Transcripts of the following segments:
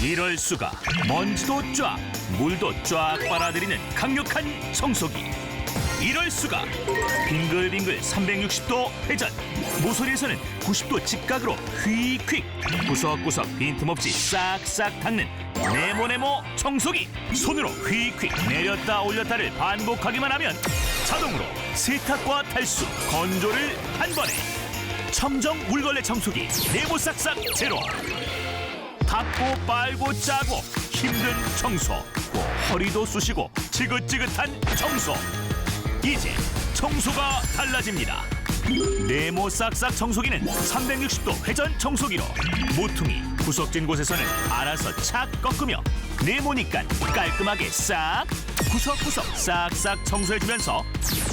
이럴 수가. 먼지도 쫙 물도 쫙 빨아들이는 강력한 청소기. 이럴 수가. 빙글빙글 360도 회전. 모서리에서는 90도 직각으로 휙휙 구석구석 빈틈없이 싹싹 닦는 네모네모 청소기. 손으로 휙휙 내렸다 올렸다를 반복하기만 하면 자동으로 세탁과 탈수 건조를 한 번에. 첨정 물걸레 청소기. 네모 싹싹 제로 닦고 빨고 짜고 힘든 청소 허리도 쑤시고 지긋지긋한 청소. 이제 청소가 달라집니다. 네모 싹싹 청소기는 360도 회전 청소기로 모퉁이 구석진 곳에서는 알아서 착 꺾으며 네모니까 깔끔하게 싹 구석구석 싹싹 청소해주면서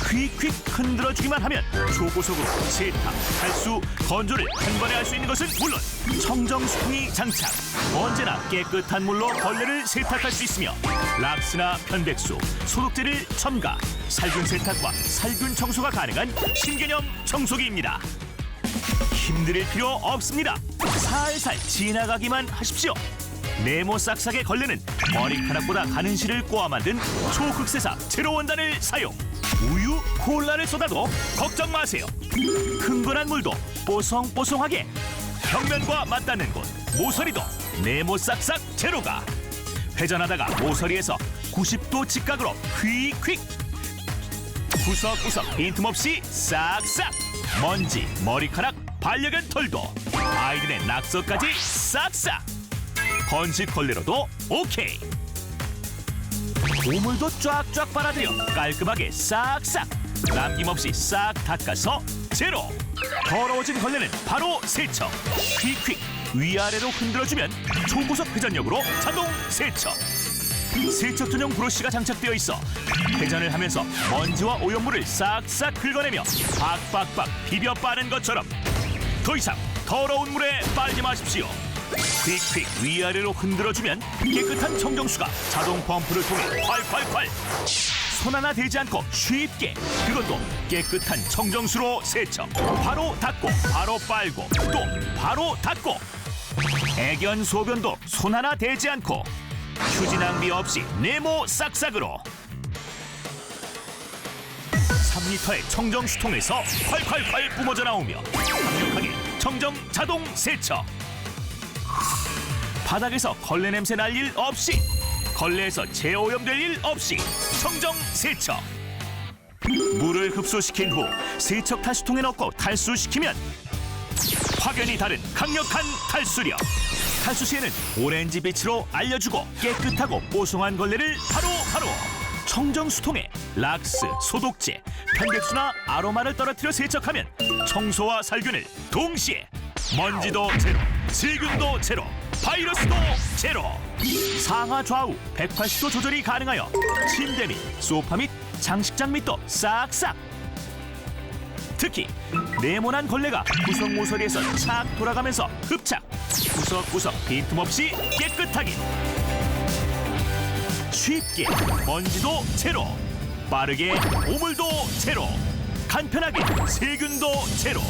휙휙 흔들어주기만 하면 초고속으로 세탁, 탈수, 건조를 한 번에 할 수 있는 것은 물론 청정수풍이 장착 언제나 깨끗한 물로 걸레를 세탁할 수 있으며 락스나 편백수, 소독제를 첨가 살균 세탁과 살균 청소가 가능한 신개념 청소기입니다. 힘들 필요 없습니다. 살살 지나가기만 하십시오 네모 싹싹의 걸레는 머리카락보다 가는 실을 꼬아 만든 초극세사 제로 원단을 사용. 우유, 콜라를 쏟아도 걱정 마세요. 흥건한 물도 뽀송뽀송하게 벽면과 맞닿는 곳 모서리도 네모 싹싹 제로가. 회전하다가 모서리에서 90도 직각으로 휙휙 구석구석 빈틈없이 싹싹. 먼지, 머리카락, 반려견 털도 아이들의 낙서까지 싹싹 건식 걸레로도 오케이. 오물도 쫙쫙 빨아들여 깔끔하게 싹싹 남김없이 싹 닦아서 제로. 더러워진 걸레는 바로 세척. 휙휙 위아래로 흔들어주면 초고속 회전력으로 자동 세척. 세척 전용 브러쉬가 장착되어 있어 회전을 하면서 먼지와 오염물을 싹싹 긁어내며 박박박 비벼 빠는 것처럼 더 이상 더러운 물에 빨지 마십시오 휙휙 위아래로 흔들어주면 깨끗한 청정수가 자동 펌프를 통해 콸콸콸. 손 하나 대지 않고 쉽게 그것도 깨끗한 청정수로 세척. 바로 닦고 바로 빨고 또 바로 닦고. 애견 소변도 손 하나 대지 않고 휴지 낭비 없이 네모 싹싹으로. 3리터의 청정 수통에서 콸콸콸 뿜어져 나오며 강력하게 청정 자동 세척 바닥에서 걸레 냄새 날 일 없이 걸레에서 재오염될 일 없이 청정 세척. 물을 흡수시킨 후 세척 탈수통에 넣고 탈수시키면 확연히 다른 강력한 탈수력. 탈수 시에는 오렌지 빛으로 알려주고 깨끗하고 뽀송한 걸레를 바로 바로 청정 수통에 락스, 소독제, 편백수나 아로마를 떨어뜨려 세척하면 청소와 살균을 동시에 먼지도 제로, 세균도 제로, 바이러스도 제로. 상하 좌우 180도 조절이 가능하여 침대 및 소파 및 장식장 및도 싹싹. 특히 네모난 걸레가 구석 모서리에서 착 돌아가면서 흡착 구석구석 빈틈없이 깨끗하게. 쉽게 먼지도 제로 빠르게 오물도 제로 간편하게 세균도 제로.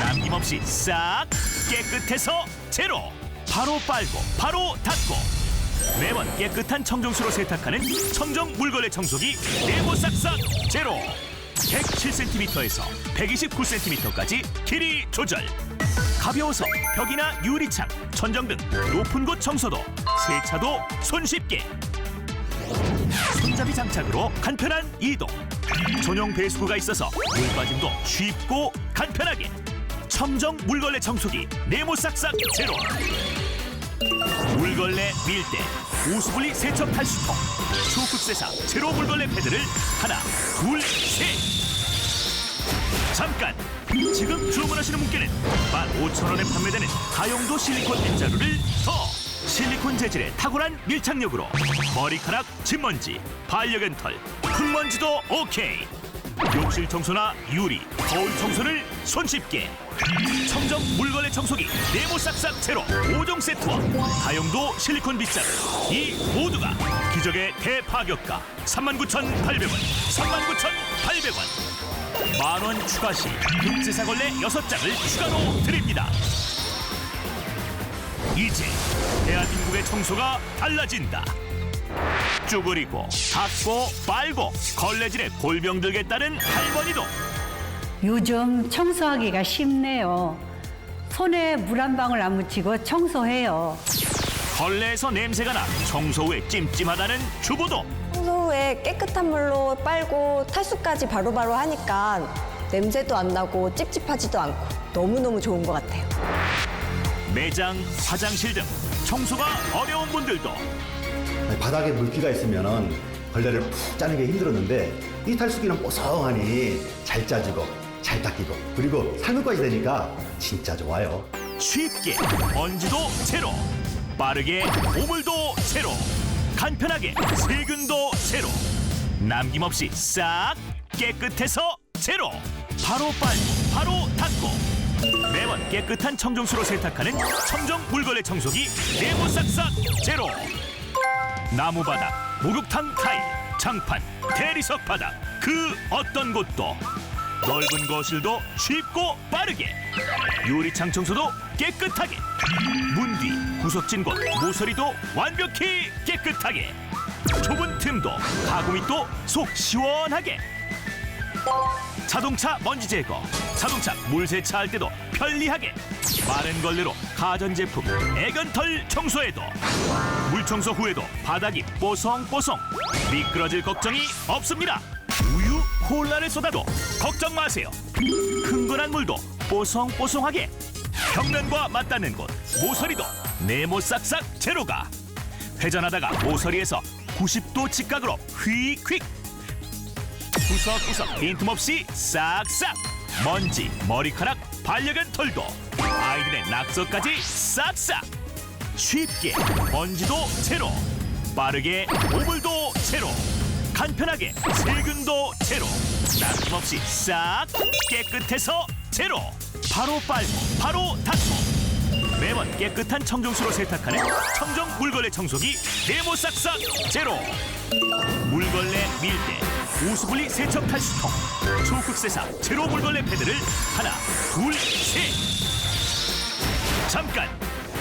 남김없이 싹 깨끗해서 제로. 바로 빨고 바로 닦고. 매번 깨끗한 청정수로 세탁하는 청정 물걸레 청소기 네모 싹싹 제로. 107cm에서 129cm까지 길이 조절. 가벼워서 벽이나 유리창, 천정 등 높은 곳 청소도 세차도 손쉽게. 손잡이 장착으로 간편한 이동. 전용 배수구가 있어서 물 빠짐도 쉽고 간편하게 첨정 물걸레 청소기 네모 싹싹 제로. 물걸레 밀대 우수분리 세척 탈수통 초급세사 제로 물걸레 패드를 하나 둘셋. 잠깐! 지금 주문하시는 분께는 15,000원에 판매되는 다용도 실리콘 빗자루를 더! 실리콘 재질의 탁월한 밀착력으로 머리카락, 집먼지, 반려견 털, 흙먼지도 오케이 욕실 청소나 유리, 거울 청소를 손쉽게. 청정 물걸레 청소기 네모 싹싹 제로 5종 세트와 다용도 실리콘 빗자루 이 모두가 기적의 대파격가 39,800원 39,800원. 만원 추가 시 육지사걸레 여섯 장을 추가로 드립니다. 이제 대한민국의 청소가 달라진다. 쭈그리고 닦고 빨고 걸레질에 골병 들겠다는 할머니도 요즘 청소하기가 쉽네요. 손에 물 한 방울 안 묻히고 청소해요. 걸레에서 냄새가 나 청소 후에 찜찜하다는 주부도 청소 후에 깨끗한 물로 빨고 탈수까지 바로바로 하니까 냄새도 안 나고 찝찝하지도 않고 너무너무 좋은 것 같아요. 매장, 화장실 등 청소가 어려운 분들도 바닥에 물기가 있으면 걸레를 푹 짜는 게 힘들었는데 이 탈수기는 뽀송하니 잘 짜지고 잘 닦이고 그리고 살균까지 되니까 진짜 좋아요. 쉽게 먼지도 제로 빠르게 오물도 제로 간편하게 세균도 제로 남김없이 싹 깨끗해서 제로. 바로 빨고 바로 닦고. 매번 깨끗한 청정수로 세탁하는 청정 물걸레 청소기 네모 싹싹 제로 나무 바닥 목욕탕 타일 장판 대리석 바닥 그 어떤 곳도? 넓은 거실도 쉽고 빠르게 유리창 청소도 깨끗하게 문 뒤 구석진 곳 모서리도 완벽히 깨끗하게 좁은 틈도 가구 밑도 속 시원하게 자동차 먼지 제거. 자동차 물 세차 할 때도 편리하게. 마른 걸레로 가전제품 애견털 청소에도. 물 청소 후에도 바닥이 뽀송뽀송. 미끄러질 걱정이 없습니다. 우유 콜라를 쏟아도 걱정 마세요. 흥건한 물도 뽀송뽀송하게. 벽면과 맞닿는 곳 모서리도 네모 싹싹 제로가. 회전하다가 모서리에서 90도 직각으로 휙휙 구석구석 빈틈없이 싹싹. 먼지 머리카락 반려견 털도. 아이들의 낙서까지 싹싹. 쉽게 먼지도 제로. 빠르게 오물도 제로. 간편하게 세균도 제로. 남김없이 싹 깨끗해서 제로. 바로 빨고 바로 닦고 매번 깨끗한 청정수로 세탁하는 청정 물걸레 청소기 네모 싹싹 제로 물걸레 밀대 우수분리 세척 탈수통 초극세사 제로 물걸레 패드를 하나 둘 셋. 잠깐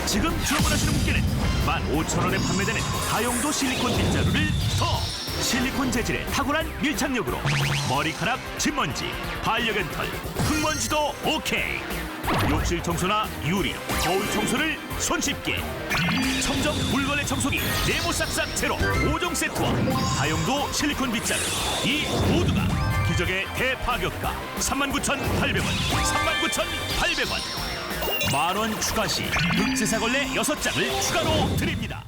지금 주문하시는 분께는 15,000원에 판매되는 다용도 실리콘 빗자루를 더 실리콘 재질의 탁월한 밀착력으로 머리카락, 집먼지, 반려견 털, 흙먼지도 오케이. 욕실 청소나 유리, 거울 청소를 손쉽게. 청정 물걸레 청소기 네모 싹싹 제로 5종 세트와 다용도 실리콘 빗자루. 이 모두가 기적의 대파격가. 39,800원 39,800원. 만 원 추가 시 흑제사걸레 6장을 추가로 드립니다